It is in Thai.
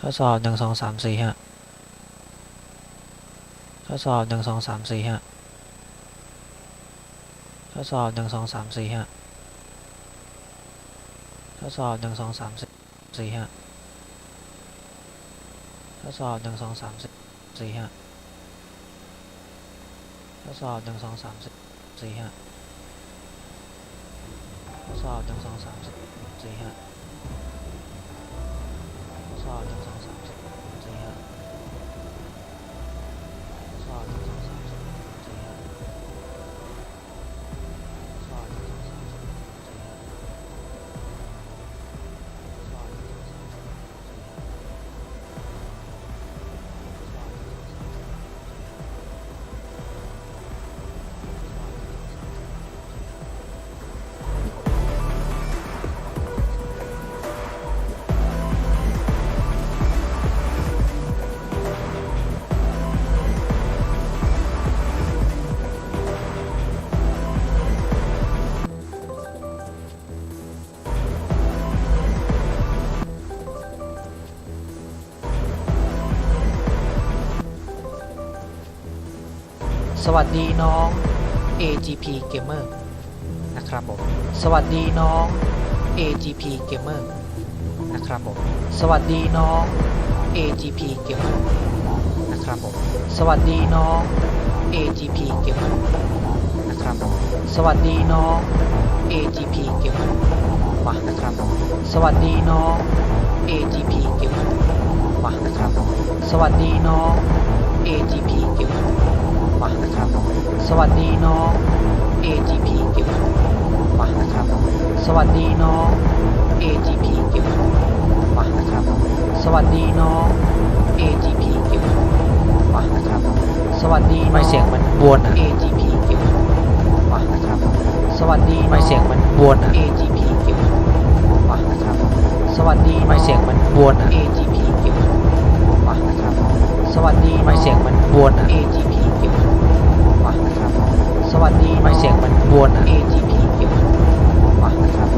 ทดสอบหนึ่งสองสามสี่ฮะทดสอบหนึ่งสองสามสี่ฮะทดสอบหนึ่งสองสามสี่ฮะทดสอบหนึ่งสองสามสี่ฮะทดสอบหนึ่งสองสามสี่ฮะทดสอบหนึ่งสองสามสี่ฮะทดสอบหนึ่งสองสามสี่ฮะทดสอบหะ สวัสดีน้อง AGP Gamer นะครับผม สวัสดีน้อง AGP Gamer นะครับผม สวัสดีน้อง AGP Gamer นะครับผม สวัสดีน้อง AGP Gamer นะครับผม สวัสดีน้อง AGP Gamer มานะครับผม สวัสดีน้อง AGP Gamer มานะครับผม สวัสดีน้อง AGP สวัสดีน้อง AGP เก็บมานะครับผมสวัสดีน้อง AGP เก็บมานะครับผมสวัสดีน้อง AGP เก็บมานะครับผมสวัสดีไม่เสียงมันบวนอะ AGP เก็บมานะครับผมสวัสดีไม่เสียงมันบวนอะ AGP เก็บมานะครับผมสวัสดีไม่เสียงมันบวนอะ AGP เก็บมานะครับผมสวัสดีไม่เสียงมันบวนอะ AGP เก็บมานะครับผมสวัสดีไม่เสียงมันบวนอะ AGP เก็บ